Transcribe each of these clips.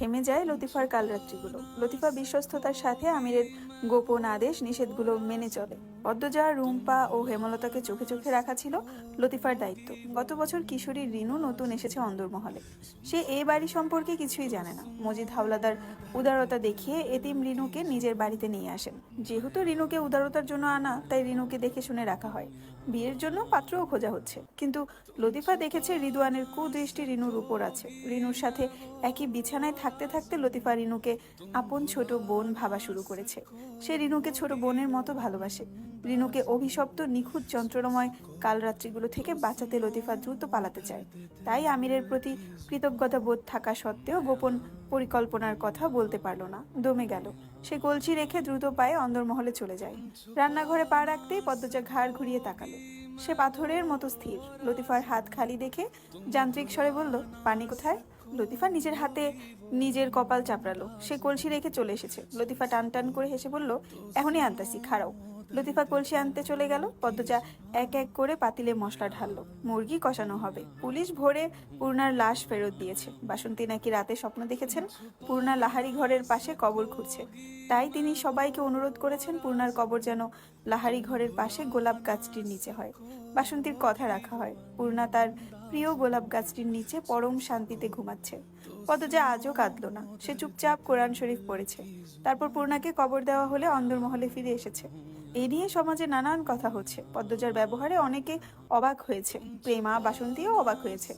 থেমে যায় লতিফার কালরাত্রিগুলো। লতিফা বিশ্বস্ততার সাথে আমিরের গোপন আদেশ, নিষেধগুলো মেনে চলে। পদ্মজা, রুম্পা ও হেমলতাকে চোখে চোখে রাখা ছিল লতিফার দায়িত্ব। গত বছর কিশোরী রিনু নতুন এসেছে অন্দরমহলে। সে এই বাড়ি সম্পর্কে কিছুই জানে না। মজিদ হাওলাদার উদারতা দেখিয়ে এতিম রিনুকে নিজের বাড়িতে নিয়ে আসেন। যেহেতু রিনুকে উদারতার জন্য আনা, তাই রিনুকে দেখে শুনে রাখা হয়। বিয়ের জন্য পাত্রও খোঁজা হচ্ছে। কিন্তু লতিফা দেখেছে রিদওয়ানের কুদৃষ্টি রিনুর উপর আছে। রিনুর সাথে একই বিছানায় থাকতে থাকতে লতিফা রিনুকে আপন ছোট বোন ভাবা শুরু করেছে। সে রিনুকে ছোট বোনের মতো ভালোবাসে। রিনুকে অভিশপ্ত নিখুঁত যন্ত্রণাময় কালরাত্রিগুলো থেকে বাঁচাতে লতিফা দ্রুত পালাতে চায়। তাই আমিরের প্রতি কৃতজ্ঞতা বোধ থাকা সত্ত্বেও গোপন পরিকল্পনার কথা বলতে পারল না। দমে গেল। সে কলসি রেখে দ্রুত পায়ে অন্দরমহলে চলে যায়। রান্নাঘরে পা রাখতেই পদ্মজা ঘাড় ঘুরিয়ে তাকালো। সে পাথরের মতো স্থির। লতিফার হাত খালি দেখে যান্ত্রিক স্বরে বলল, পানি কোথায়? লতিফা নিজের হাতে নিজের কপাল চাপড়ালো। সে কলসি রেখে চলে এসেছে। লতিফা টান টান করে হেসে বলল, এখনই আনতাছি, খাড়াও। লতিফা কলসি আনতে চলে গেল। পদ্মজা এক এক করে পাতিলে মশলা ঢাললো। মুরগি কষানো হবে। পুলিশ ভোরে পূর্ণার লাশ ফেরত দিয়েছে। বাসন্তী নাকি রাতে স্বপ্ন দেখেছেন? পূর্ণা লাহারি ঘরের পাশে কবর খুঁজছে। তাই তিনি সবাইকে অনুরোধ করেছেন পূর্ণার কবর যেন লাহারি ঘরের পাশে গোলাপ গাছটির নিচে হয়। বাসন্তীর কথা রাখা হয়। পূর্ণা তার প্রিয় গোলাপ গাছটির নিচে পরম শান্তিতে ঘুমাচ্ছে। পদজা আজও কাঁদল না। সে চুপচাপ কোরআন শরীফ পড়েছে। তারপর পূর্ণাকে কবর দেওয়া হলে অন্দরমহলে ফিরে এসেছে। এই নিয়ে সমাজে নানান কথা হচ্ছে। পদ্মজার ব্যবহারে অনেকে অবাক হয়েছে। প্রেমা বাসন্তীও অবাক হয়েছে।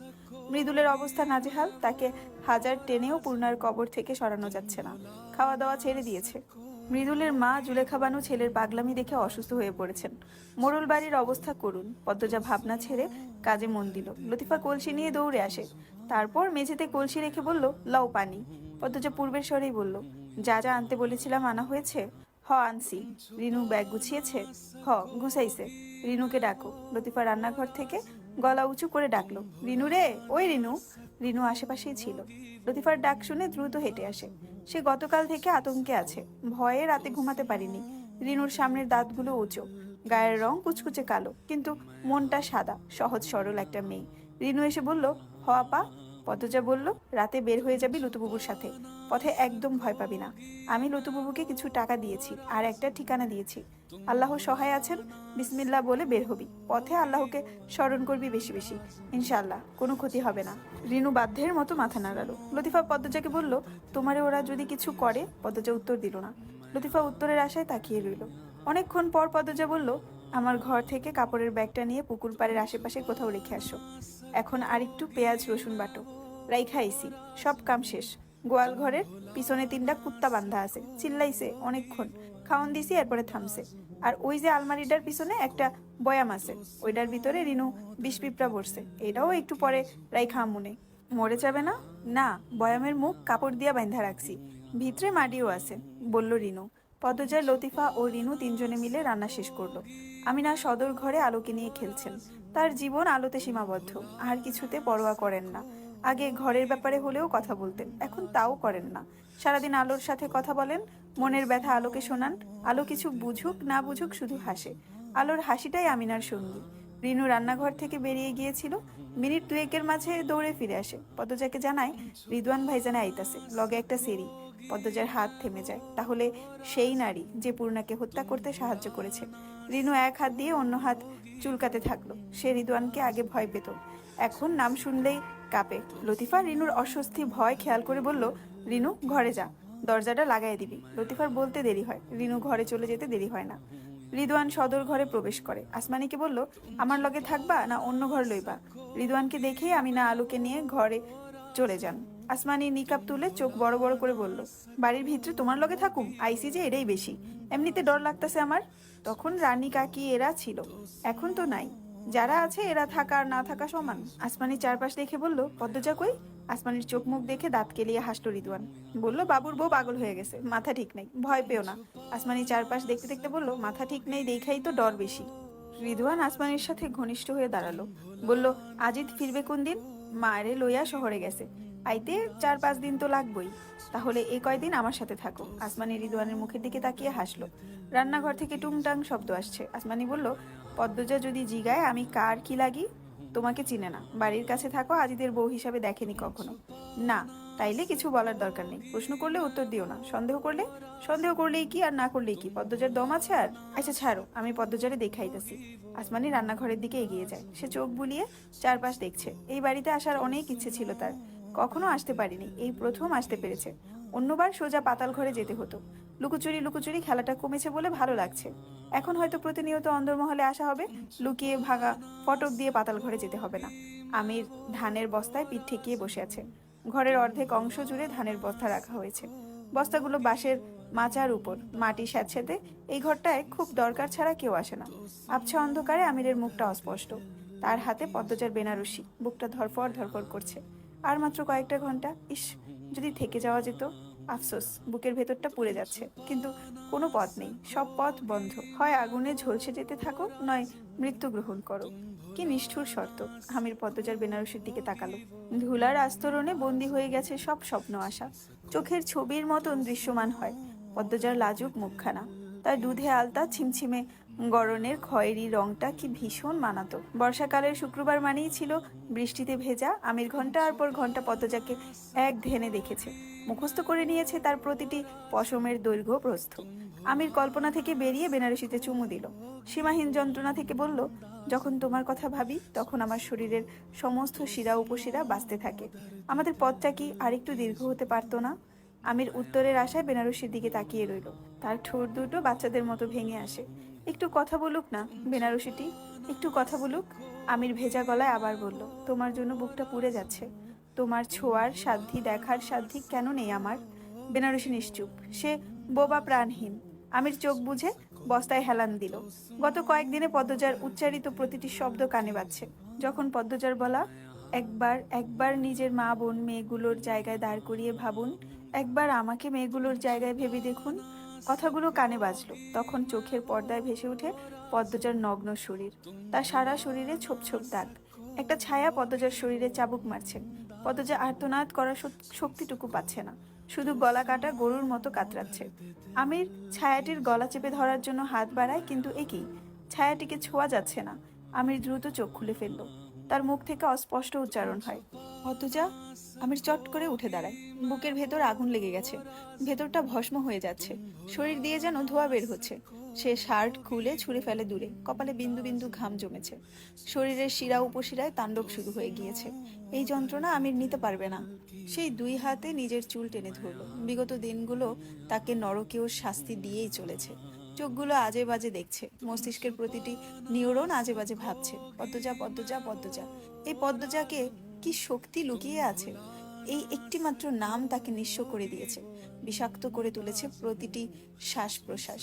মৃদুলের অবস্থা নাজেহাল, তাকে হাজার টেনেও পূর্ণার কবর থেকে সরানো যাচ্ছে না। খাওয়া দাওয়া ছেড়ে দিয়েছে। মৃদুলের মা জুলেখা বানু ছেলের পাগলামি দেখে অসুস্থ হয়ে পড়েছেন। মোড়ল বাড়ির অবস্থা করুন। পদ্মজা ভাবনা ছেড়ে কাজে মন দিল। লতিফা কলসি নিয়ে দৌড়ে আসে। তারপর মেঝেতে কলসি রেখে বলল, লাও পানি। পদ্মজা পূর্বের স্বরেই বলল, যা যা আনতে বলেছিলাম আনা হয়েছে? হ, আনছি। রিনু ব্যাগ গুছিয়েছে? হ, গুছাইছে। রিনুকে ডাকো। লতিফা রান্নাঘর থেকে গলা উঁচু করে ডাকলো, রিনু রে, ওই রিনু। রিনু আশেপাশেই ছিল। লতিফার ডাক শুনে দ্রুত হেঁটে আসে। সে গতকাল থেকে আতঙ্কে আছে। ভয়ে রাতে ঘুমাতে পারিনি। রিনুর সামনের দাঁতগুলো উঁচু, গায়ের রং কুচকুচে কালো, কিন্তু মনটা সাদা, সহজ সরল একটা মেয়ে। রিনু এসে বলল, হ, আপা। পদ্মজা বলল, রাতে বের হয়ে যাবি লতুবুবুর সাথে। পথে একদম ভয় পাবি না। আমি লতুবুবুকে কিছু টাকা দিয়েছি, আর একটা ঠিকানা দিয়েছি। আল্লাহ সহায় আছেন, বিসমিল্লাহ বলে বের হবি। পথে আল্লাহকে স্মরণ করবি বেশি বেশি। ইনশাআল্লাহ, কোনো ক্ষতি হবে না। রিনু বাধ্যের মতো মাথা নাড়ালো। লতিফা পদ্মজাকে বলল, তোমারে ওরা যদি কিছু করে? পদ্মজা উত্তর দিল না। লতিফা উত্তরের আশায় তাকিয়ে রইল। অনেকক্ষণ পর পদ্মজা বলল, আমার ঘর থেকে কাপড়ের ব্যাগটা নিয়ে পুকুর পাড়ের আশেপাশে কোথাও রেখে আসো। এখন আরেকটু পেঁয়াজ, রসুন বাটো। রাইখা আইসি সব কাম শেষ। গোয়াল ঘরের পিছনে তিনটা কুত্তা বান্ধা আছে। চিল্লাইছে অনেকক্ষণ। খাওয়ান দিছি, এরপরে থামছে। আর ওই যে আলমারিটার পিছনে একটা বয়াম আছে। ওইটার ভিতরে রিনু বিষ পিঁপড়া বসছে এটাও একটু পরে রাইখা আমুনে মরে যাবে না? না, বয়ামের মুখ কাপড় দিয়া বান্ধা রাখছি। ভিতরে মাটিও আছে, বলল রিনু। পদ্মজয় লতিফা ও রিনু তিনজনে মিলে রান্না শেষ করল। আমিনা সদর ঘরে আলোকে নিয়ে খেলছেন। তার জীবন আলোতে সীমাবদ্ধ, আর কিছুতে পরোয়া করেন না। আগে ঘরের ব্যাপারে হলেও কথা বলতেন, এখন তাও করেন না। সারাদিন আলোর সাথে কথা বলেন, মনের ব্যথা আলোকে শোনান, আলো কিছু বুঝুক, না বুঝুক শুধু হাসে। আলোর হাসিটাই আমিনার সঙ্গী। রিনু রান্নাঘর থেকে বেরিয়ে গিয়েছিল, মিনিট দুয়েকের মাঝে দৌড়ে ফিরে আসে। পদ্মজাকে জানায়, রিদওয়ান ভাইজানে আইতাছে, লগে একটা সেরি পদ্মজার হাত থেমে যায়। তাহলে সেই নারী, যে পূর্ণাকে হত্যা করতে সাহায্য করেছে। রিনু এক হাত দিয়ে অন্য হাত চুলকাতে থাকল। সে রিদওয়ানকে আগে ভয় পেত। এখন নাম শুনলেই কাঁপে। লতিফা রিনুর অস্বস্তি, ভয় খেয়াল করে বলল, রিনু, ঘরে যা। দরজাটা লাগাই দিবি। লতিফার বলতে দেরি হয়। রিনু ঘরে চলে যেতে দেরি হয় না। রিদওয়ান সদর ঘরে প্রবেশ করে। আসমানিকে বলল, আমার লগে থাকবা না অন্য ঘর লইবা? রিদওয়ানকে দেখে আমি না আলুকে নিয়ে ঘরে চলে যান। আসমানি নিকাপ তুলে চোখ বড় বড় করে বলল, বাড়ির ভিতরে তোমার লগে থাকুম? আইসি যে এটাই বেশি। এমনিতে ডর লাগতেছে আমার। তখন রানী কাকি এরা ছিল। এখন তো নাই। যারা আছে, এরা থাকা আর না থাকা সমান। আসমানি চারপাশ দেখে বলল, পদ্মজা কই? আসমানির চোখ মুখ দেখে দাঁত কেলিয়ে হাসলো রিদুয়ান বলল, বাবুর বউ পাগল হয়ে গেছে। মাথা ঠিক নেই। ভয় পেও না। আসমানি চারপাশ দেখতে দেখতে বলল, মাথা ঠিক নেই দেখাই তো ডর বেশি। রিদওয়ান আসমানির সাথে ঘনিষ্ঠ হয়ে দাঁড়াল। বলল, আজিত ফিরবে কোন দিন? মায়েরে লইয়া শহরে গেছে। আইতে চার পাঁচ দিন তো লাগবই। তাহলে এই কয়দিন আমার সাথে থাকো। আসমানি রিদওয়ানের মুখের দিকে তাকিয়ে হাসলো। রান্নাঘর থেকে টুংটাং শব্দ আসছে। আসমানি বলল, পদ্মজা যদি জিগায়, আমি কার কি লাগি? তোমাকে চিনে না। বাড়ির কাছে থাকো, আজিদের বউ হিসাবে দেখেনি কখনো। না, তাইলে কিছু বলার দরকার নেই। প্রশ্ন করলে উত্তর দিও না। সন্দেহ করলে? সন্দেহ করলেই কি আর না করলেই কি? পদ্মজার দম আছে আর? আচ্ছা ছাড়ো। আমি পদ্মজারে দেখাইতেছি। আসমানি রান্নাঘরের দিকে এগিয়ে যায়। সে চোখ বুলিয়ে চারপাশ দেখছে। এই বাড়িতে আসার অনেক ইচ্ছে ছিল তার। কখনো আসতে পারিনি। এই প্রথম আসতে পেরেছে। অন্যবার সোজা পাতাল ঘরে যেতে হতো। লুকোচুরি লুকোচুরি খেলাটা কমেছে বলে ভালো লাগছে। এখন হয়তো প্রতিনিয়ত অন্দরমহলে আসা হবে। লুকিয়ে ভাগা ফটক দিয়ে পাতাল ঘরে যেতে হবে না। আমির ধানের বস্তায় পিঠ ঠেকিয়ে বসে আছে। ঘরের অর্ধেক অংশ জুড়ে ধানের বস্তা রাখা হয়েছে। বস্তাগুলো বাঁশের মাচার উপর, মাটি স্যাঁতস্যাঁতে এই ঘরটায় খুব দরকার ছাড়া কেউ আসে না। আবছা অন্ধকারে আমিরের মুখটা অস্পষ্ট। তার হাতে পদ্মজার বেনারসি। বুকটা ধরফর ধরফর করছে। আর মাত্র কয়েকটা ঘণ্টা, ইস, যদি থেকে যাওয়া যেত, আফসোস, বুকের ভেতরটা পুড়ে যাচ্ছে। কিন্তু কোনো পথ নেই, সব পথ বন্ধ। হয় আগুনে ঝলসে যেতে থাকো, নয় মৃত্যু গ্রহণ করো। কি নিষ্ঠুর শর্ত, আমির পদ্মজার বেনারসির দিকে তাকালো। ধুলার আস্তরণে বন্দি হয়ে গেছে সব স্বপ্ন আশা। চোখের ছবির মতন দৃশ্যমান হয় পদ্মজার লাজুক মুখখানা। তার দুধে আলতা ছিমছিমে গরনের খয়েরি রংটা কি ভীষণ মানাতো। বর্ষাকালের শুক্রবার মানেই ছিল বৃষ্টিতে ভেজা, আমির ঘণ্টার পর ঘণ্টা পদ্মজাকে এক ধ্যানে দেখেছে। মুখস্থ করে নিয়েছে তার প্রতিটি পশমের দৈর্ঘ্য প্রস্থ। আমির কল্পনা থেকে বেরিয়ে বেনারসিতে চুমু দিল। সীমাহীন যন্ত্রণা থেকে বলল, যখন তোমার কথা ভাবি, তখন আমার শরীরের সমস্ত শিরা উপশিরা বাঁচতে থাকে। আমাদের পথটা কি আরেকটু দীর্ঘ হতে পারতো না? আমির উত্তরের আশায় বেনারসির দিকে তাকিয়ে রইল। তার ঠোঁট দুটো বাচ্চাদের মতো ভেঙে আসে। একটু কথা বলুক না, বেনারসিটি। একটু কথা বলুক। আমির ভেজা গলায় আবার বলল, তোমার জন্য বুকটা পুড়ে যাচ্ছে। তোমার ছোঁয়ার সাধ্যি, দেখার সাধ্যি কেন নেই আমার? বেনারসি নিশ্চুপ। সে বোবা প্রাণহীন। আমির চোখ বুঝে বস্তায় হেলান দিল। গত কয়েকদিনে পদ্মজার উচ্চারিত প্রতিটি শব্দ কানে বাজছে। যখন পদ্মজার বলা, একবার একবার নিজের মা বোন মেয়েগুলোর জায়গায় দাঁড় করিয়ে ভাবুন। একবার আমাকে মেয়েগুলোর জায়গায় ভেবে দেখুন। কথাগুলো কানে বাজলো। তখন চোখের পর্দায় ভেসে ওঠে পদ্মজার নগ্ন শরীর। তার সারা শরীরে ছোপ ছোপ দাগ। একটা ছায়া পদ্মজার শরীরে চাবুক মারছে। পদ্মজা আর্তনাদ করার শক্তিটুকু পাচ্ছে না। শুধু গলা কাটা গরুর মতো কাতরাচ্ছে। আমির ছায়াটির গলা চেপে ধরার জন্য হাত বাড়ায়, কিন্তু একই ছায়াটিকে ছোঁয়া যাচ্ছে না। আমির দ্রুত চোখ খুলে ফেলল। তার মুখ থেকে অস্পষ্ট উচ্চারণ হয়, পদ্মজা আমির চট করে উঠে দাঁড়ায়। বুকের ভেতর আগুন লেগে গেছে। ভেতরটা ভস্ম হয়ে যাচ্ছে। শরীর দিয়ে যেন ধোয়া বের হচ্ছে। সে শার্ট খুলে ছুঁড়ে ফেলে দূরে। কপালে বিন্দু বিন্দু ঘাম জমেছে। শরীরের শিরা উপশিরায় তাণ্ডব শুরু হয়ে গিয়েছে। এই যন্ত্রণা আমির নিতে পারবে না। সেই দুই হাতে নিজের চুল টেনে ধরল। বিগত দিনগুলো তাকে নরকেও শাস্তি দিয়েই চলেছে। চোখগুলো আজে বাজে দেখছে। মস্তিষ্কের প্রতিটি নিউরন আজে বাজে ভাবছে। পদ্মজা পদ্মজা পদ্মজা। এই পদ্মজাকে কি শক্তি লুকিয়ে আছে? এই একটি মাত্র নাম তাকে নিঃস্ব করে দিয়েছে। বিষাক্ত করে তুলেছে প্রতিটি শ্বাস প্রশ্বাস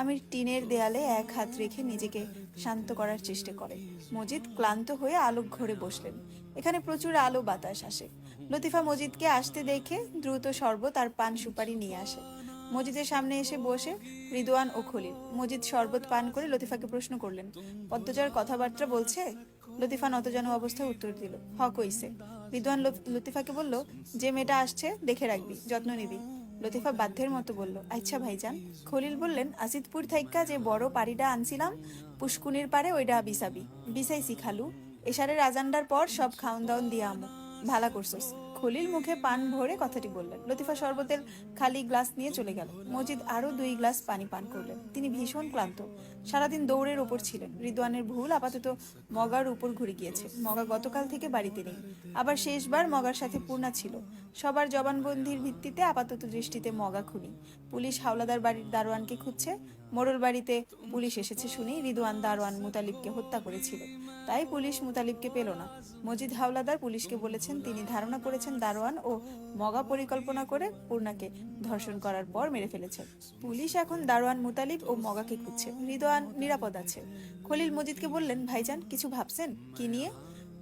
আমির টিনের দেয়ালে এক হাত রেখে নিজেকে শান্ত করার চেষ্টা করে। মজিদ ক্লান্ত হয়ে আলোক ঘরে বসলেন। এখানে প্রচুর আলো বাতাস আসে। লতিফা মজিদকে আসতে দেখে দ্রুত শরবত আর পান সুপারি নিয়ে আসে। মজিদের সামনে এসে বসে রিদওয়ান ও খলিল। মজিদ শরবত পান করে লতিফাকে প্রশ্ন করলেন, পদ্মজার কথাবার্তা বলছে? লতিফা নতজন অবস্থায় উত্তর দিল, হক হইছে। বিদ্বান লতিফাকে বলল, যে মেয়েটা আসছে, দেখে রাখবি, যত্ন নিবি। লতিফা বাধ্যের মতো বলল আচ্ছা ভাইজান। খলিল বললেন আসিদপুর থাইকা যে বড় পাড়িটা আনছিলাম, পুষ্কুনির পারে ওইটা বিসাবি বিসাইছি খালু। এশারের আজান্ডার পর সব খাওন দাওন দিয়া আমু। ভালা করছস। খলিল মুখে পান ভরে কথাটি বললেন। লতিফা শরবতের খালি গ্লাস নিয়ে চলে গেল। মজিদ আরও দুই গ্লাস পানি পান করলেন। তিনি ভীষণ ক্লান্ত। সারাদিন দৌড়ের ওপর ছিলেন। রিদওয়ানের ভুল আপাতত মগার উপর ঘুরে গিয়েছে। মগা গতকাল থেকে বাড়িতে নেই। আবার শেষবার মগার সাথে পূর্ণা ছিল। সবার জবানবন্দির ভিত্তিতে আপাতত দৃষ্টিতে মগা খুনি। পুলিশ হাওলাদার বাড়ির দারোয়ানকে খুঁজছে। মোড়ল বাড়িতে পুলিশ এসেছে শুনেই রিদওয়ান দারোয়ান মুতালিবকে হত্যা করেছিল। তাই পুলিশ মুতালিবকে পেল না। মজিদ হাওলাদার পুলিশকে বলেছেন, তিনি ধারণা করেছেন দারোয়ান ও মগা পরিকল্পনা করে পূর্ণাকে ধর্ষণ করার পর মেরে ফেলেছে। পুলিশ এখন দারোয়ান মুতালিব ও মগাকে খুঁজছে। রিদওয়ান নিরাপদ আছে। খলিল মজিদকে বললেন, ভাইজান, কিছু ভাবছেন? কি নিয়ে?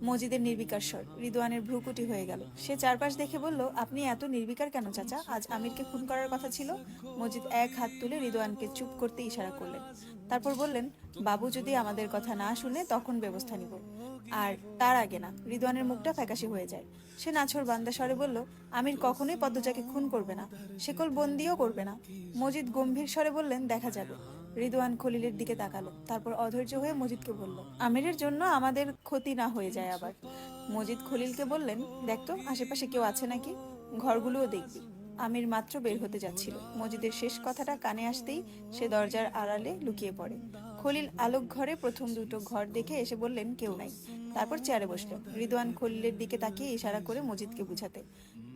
মজিদের নির্বিকার স্বর। রিদওয়ানের ভ্রুকুটি হয়ে গেল। সে চারপাশ দেখে বলল, আপনি এত নির্বিকার কেন চাচা? আজ আমিরকে খুন করার কথা ছিল? মজিদ এক হাত তুলে রিদওয়ানকে চুপ করতে ইশারা করলেন। তারপর বললেন, বাবু যদি আমাদের কথা না শুনে তখন ব্যবস্থা নিব। আর তার আগে না, রিদওয়ানের মুখটা ফ্যাকাশে হয়ে যায়। সে নাছর বান্দা স্বরে বলল, আমির কখনোই পদ্মজাকে খুন করবে না। শেকল বন্দিও করবে না। মজিদ গম্ভীর স্বরে বললেন, দেখা যাবে। রিদওয়ান খলিলের দিকে তাকালো। তারপর অধৈর্য হয়ে মজিদকে বলল, আমিরের জন্য আমাদের ক্ষতি না হয়ে যায় আবার। মজিদ খলিলকে বললেন দেখতো আশেপাশে কেউ আছে নাকি? ঘরগুলোও দেখবি। আমির মাত্র বের হতে যাচ্ছিল। মজিদের শেষ কথাটা কানে আসতেই সে দরজার আড়ালে লুকিয়ে পড়ে। খলিল আলোক ঘরে প্রথম দুটো ঘর দেখে এসে বললেন, কেউ নাই। তারপর চেয়ারে বসল। রিদওয়ান খলিলের দিকে তাকিয়ে ইশারা করে মজিদকে বুঝাতে।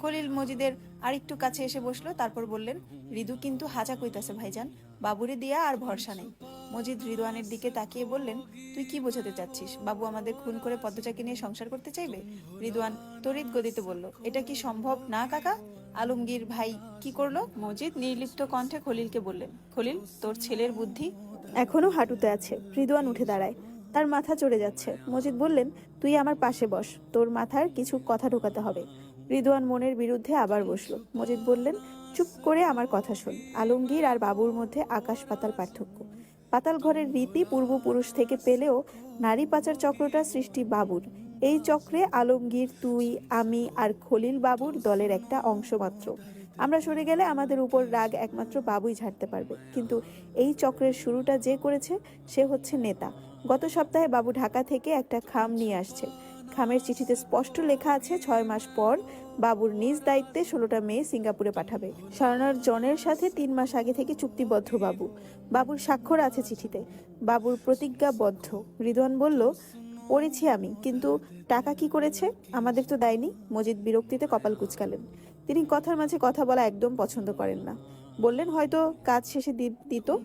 খলিল মজিদের আরেকটু কাছে এসে বসল, তারপর বললেন, রিদু কিন্তু হাজা কইতাছে ভাইজান, বাবুরে দিয়া আর ভরসা নেই। মজিদ রিদওয়ানের দিকে তাকিয়ে বললেন, তুই কি বোঝাতে চাচ্ছিস? বাবু আমাদের খুন করে পদ্মচাকে নিয়ে সংসার করতে চাইবে? রিদওয়ান তড়িৎ গদিতে বলল, এটা কি সম্ভব না, কাকা? আলমগীর ভাই কি করল? মজিদ নির্লিপ্ত কণ্ঠে খলিলকে বললেন, খলিল, তোর ছেলের বুদ্ধি এখনও হাঁটুতে আছে। রিদওয়ান উঠে দাঁড়ায়। তার মাথা চড়ে যাচ্ছে। মজিদ বললেন, তুই আমার পাশে বস। তোর মাথার কিছু কথা ঢোকাতে হবে। রিদওয়ান মনের বিরুদ্ধে আবার বসল। মজিদ বললেন, চুপ করে আমার কথা শোন। আলমগীর আর বাবুর মধ্যে আকাশ পাতাল পার্থক্য। পাতাল ঘরের রীতি পূর্বপুরুষ থেকে পেলেও নারী পাচার চক্রটা সৃষ্টি বাবুর। এই চক্রে আলমগীর, তুই, আমি আর খলিল বাবুর দলের একটা অংশ মাত্র। আমরা সরে গেলে আমাদের উপর রাগ একমাত্র বাবুই ঝাড়তে পারবে। কিন্তু এই চক্রের শুরুটা যে করেছে, সে হচ্ছে নেতা। গত সপ্তাহে বাবু ঢাকা থেকে একটা খাম নিয়ে আসছে। খামের চিঠিতে স্পষ্ট লেখা আছে, ছয় মাস পর বাবুর নিজ দায়িত্বে ষোলোটা মেয়ে সিঙ্গাপুরে পাঠাবে। সারনার জনের সাথে তিন মাস আগে থেকে চুক্তিবদ্ধ বাবু। বাবুর স্বাক্ষর আছে চিঠিতে। বাবুর প্রতিজ্ঞাবদ্ধ। রিদওয়ান বলল, পড়েছি আমি, কিন্তু টাকা কি করেছে? আমাদের তো দেয়নি। মজিদ বিরক্তিতে কপাল কুচকালেন। তিনি কথার মাঝে কথা বলা একদম পছন্দ করেন না। বললেন, হয়তো কাজ শেষে দিত।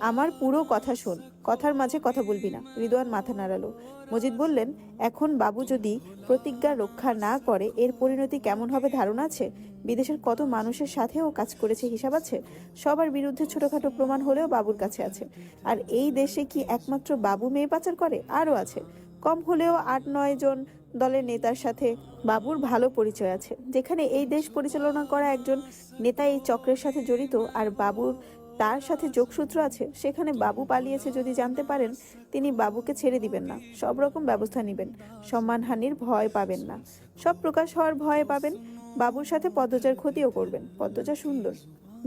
আমার পুরো কথা শোন। কথার মাঝে কথা বলবি না। রিদওয়ান মাথা নাড়ালো। মজিদ বললেন, এখন বাবু যদি প্রতিজ্ঞা রক্ষা না করে, এর পরিণতি কেমন হবে ধারণা আছে? বিদেশের কত মানুষের সাথেও কাজ করেছে হিসাব আছে? সবার বিরুদ্ধে ছোটখাটো প্রমাণ হলেও বাবুর কাছে আছে। আর এই দেশে কি একমাত্র বাবু মেয়ে পাচার করে? আরও আছে। কম হলেও আট নয় জন দলের নেতার সাথে বাবুর ভালো পরিচয় আছে, যেখানে এই দেশ পরিচালনা করা একজন নেতা এই চক্রের সাথে জড়িত, আর বাবুর তার সাথে যোগসূত্র আছে, সেখানে বাবু পালিয়েছে যদি জানতে পারেন, তিনি বাবুকে ছেড়ে দিবেন না, সব রকম ব্যবস্থা নেবেন সম্মানহানির ভয় পাবেন না, সব প্রকাশ হওয়ার ভয় পাবেন, বাবুর সাথে পদ্মজার ক্ষতিও করবেন, পদ্মজা সুন্দর,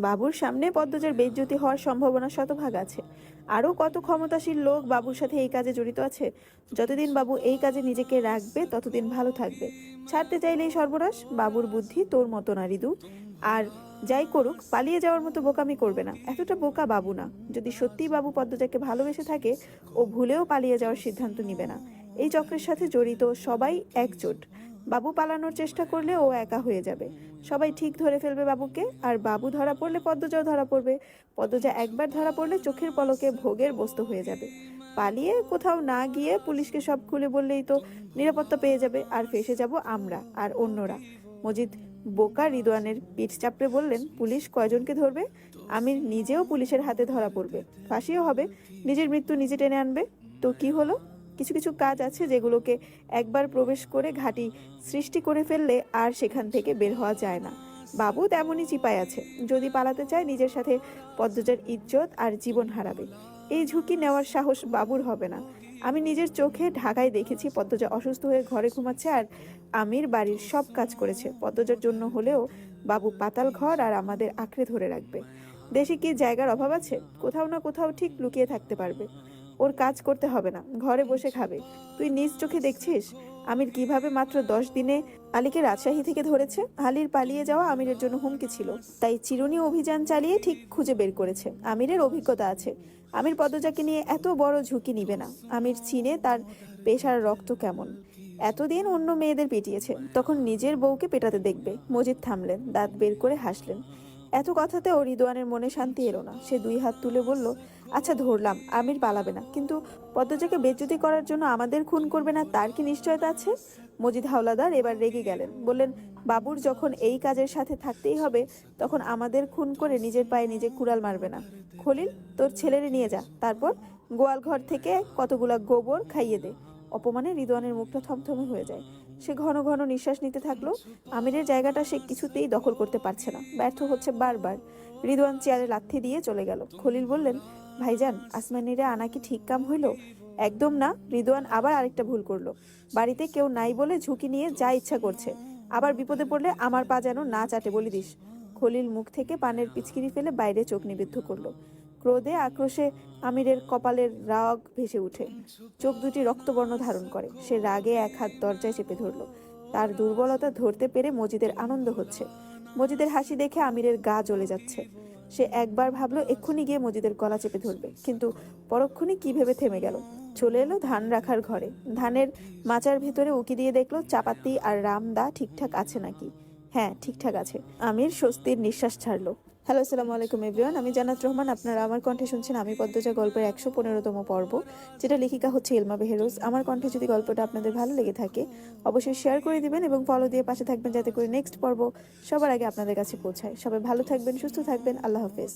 বাবুর সামনে পদ্মজার বেজ্জতি হওয়ার সম্ভাবনা শতভাগ আছে আরও কত ক্ষমতাশীল লোক বাবুর সাথে এই কাজে জড়িত আছে? যতদিন বাবু এই কাজে নিজেকে রাখবে, ততদিন ভালো থাকবে। ছাড়তে চাইলেই সর্বনাশ, বাবুর বুদ্ধি তোর মতো না, রিদু। আর যাই করুক, পালিয়ে যাওয়ার মতো বোকামি করবে না। এতটা বোকা বাবু না। যদি সত্যিই বাবু পদ্মজাকে ভালোবেসে থাকে, ও ভুলেও পালিয়ে যাওয়ার সিদ্ধান্ত নিবে না। এই চক্রের সাথে জড়িত সবাই একজোট। বাবু পালানোর চেষ্টা করলে ও একা হয়ে যাবে। সবাই ঠিক ধরে ফেলবে বাবুকে। আর বাবু ধরা পড়লে পদ্মজাও ধরা পড়বে। পদ্মজা একবার ধরা পড়লে চোখের পলকে ভোগের বস্তু হয়ে যাবে। পালিয়ে কোথাও না গিয়ে পুলিশকে সব খুলে বললেই তো নিরাপত্তা পেয়ে যাবে। আর ফেসে যাব আমরা আর অন্যরা। মজিদ বোকা রিদওয়ানের পিঠ চাপড়ে বললেন, পুলিশ কয়জনকে ধরবে? আমির নিজেও পুলিশের হাতে ধরা পড়বে। ফাঁসিও হবে। নিজের মৃত্যু নিজে টেনে আনবে। তো কি হলো? কিছু কিছু কাজ আছে যেগুলোকে একবার প্রবেশ করে ঘাটি সৃষ্টি করে ফেললে আর সেখান থেকে বের হওয়া যায় না। বাবু তেমনই চিপায় আছে। যদি পালাতে চায়, নিজের সাথে পদ্মজার ইজ্জত আর জীবন হারাবে। এই ঝুঁকি নেওয়ার সাহস বাবুর হবে না। আমি নিজের চোখে ঢাকায় দেখেছি পদ্মজা অসুস্থ হয়ে ঘরে ঘুমাচ্ছে আর আমির বাড়ির সব কাজ করেছে। পদ্মজার জন্য হলেও বাবু পাতাল ঘর আর আমাদের আঁকড়ে ধরে রাখবে। দেশে কি জায়গার অভাব আছে? কোথাও না কোথাও ঠিক লুকিয়ে থাকতে পারবে। ওর কাজ করতে হবে না ঘরে বসে খাবে। তুই নিজ চোখে দেখছিস আমির কীভাবে মাত্র দশ দিনে আলীকে রাজশাহী থেকে ধরেছে? আলীর পালিয়ে যাওয়া আমিরের জন্য হুমকি ছিল। তাই চিরুনি অভিযান চালিয়ে ঠিক খুঁজে বের করেছে। আমিরের অভিজ্ঞতা আছে। আমির পদজাকে নিয়ে এত বড় ঝুঁকি নিবে না। আমির চিনে তার পেশার রক্ত কেমন। এতদিন অন্য মেয়েদের পেটিয়েছে। তখন নিজের বউকে পেটাতে দেখবে। মজিদ থামলেন দাঁত বের করে হাসলেন। এত কথাতে ও রিদওয়ানের মনে শান্তি এলো না। সে দুই হাত তুলে বলল আচ্ছা ধরলাম, আমির পালাবে না। কিন্তু পদ্মজাকে বেজ্জতি করার জন্য আমাদের খুন করবে না, তার কি নিশ্চয়তা আছে? মজিদ হাওলাদার এবার রেগে গেলেন, বললেন, বাবুর যখন এই কাজের সাথে থাকতেই হবে, তখন আমাদের খুন করে নিজের পায়ে নিজে কুড়াল মারবে না। খলিল, তোর ছেলেরে নিয়ে যা, তারপর গোয়াল ঘর থেকে কতগুলা গোবর খাইয়ে দে। অপমানে রিদওয়ানের মুখটা থমথমে হয়ে যায়। সে ঘন ঘন নিঃশ্বাস নিতে থাকল, আমিরের জায়গাটা সে কিছুতেই দখল করতে পারছে না, ব্যর্থ হচ্ছে বারবার। রিদওয়ান চেয়ারে লাথি দিয়ে চলে গেল। খলিল বললেন ভাইজান, আসমানিরা আনা কি ঠিক কাম হইল? একদম না রিদওয়ান আবার আরেকটা ভুল করল। বাড়িতে কেউ নাই বলে ঝুঁকি নিয়ে যা ইচ্ছা করছে। আবার বিপদে পড়লে আমার পা যেন না চাটে বলে দিস। খলিল মুখ থেকে পানের পিচকিরি ফেলে বাইরে চোখ নিবিদ্ধ করল। ক্রোধে আক্রোশে আমিরের কপালের রাগ ভেসে উঠে। চোখ দুটি রক্তবর্ণ ধারণ করে। সে রাগে এক হাত দরজায় চেপে ধরলো। তার দুর্বলতা ধরতে পেরে মজিদের আনন্দ হচ্ছে। মজিদের হাসি দেখে আমিরের গা জ্বলে যাচ্ছে। সে একবার ভাবলো এক্ষুনি গিয়ে মজিদের গলা চেপে ধরবে। কিন্তু পরক্ষণে কি ভেবে থেমে গেল? চলে এলো ধান রাখার ঘরে। ধানের মাচার ভিতরে উকি দিয়ে দেখল চাপাতি আর রামদা ঠিকঠাক আছে নাকি? হ্যাঁ ঠিকঠাক আছে। আমির স্বস্তির নিঃশ্বাস ছাড়লো। হ্যালো আসসালামু আলাইকুম এভরিওয়ান আমি জানাত রহমান। আপনারা আমার কণ্ঠে শুনছেন আমি পদ্মজা গল্পের একশো পনেরোতম পর্ব। যেটা লেখিকা হচ্ছে এলমা বেহেরোজ। আমার কণ্ঠে যদি গল্পটা আপনাদের ভালো লেগে থাকে, অবশ্যই শেয়ার করে দিবেন এবং ফলো দিয়ে পাশে থাকবেন যাতে করে নেক্সট পর্ব সবার আগে আপনাদের কাছে পৌঁছায়। সবাই ভালো থাকবেন, সুস্থ থাকবেন। আল্লাহ হাফেজ।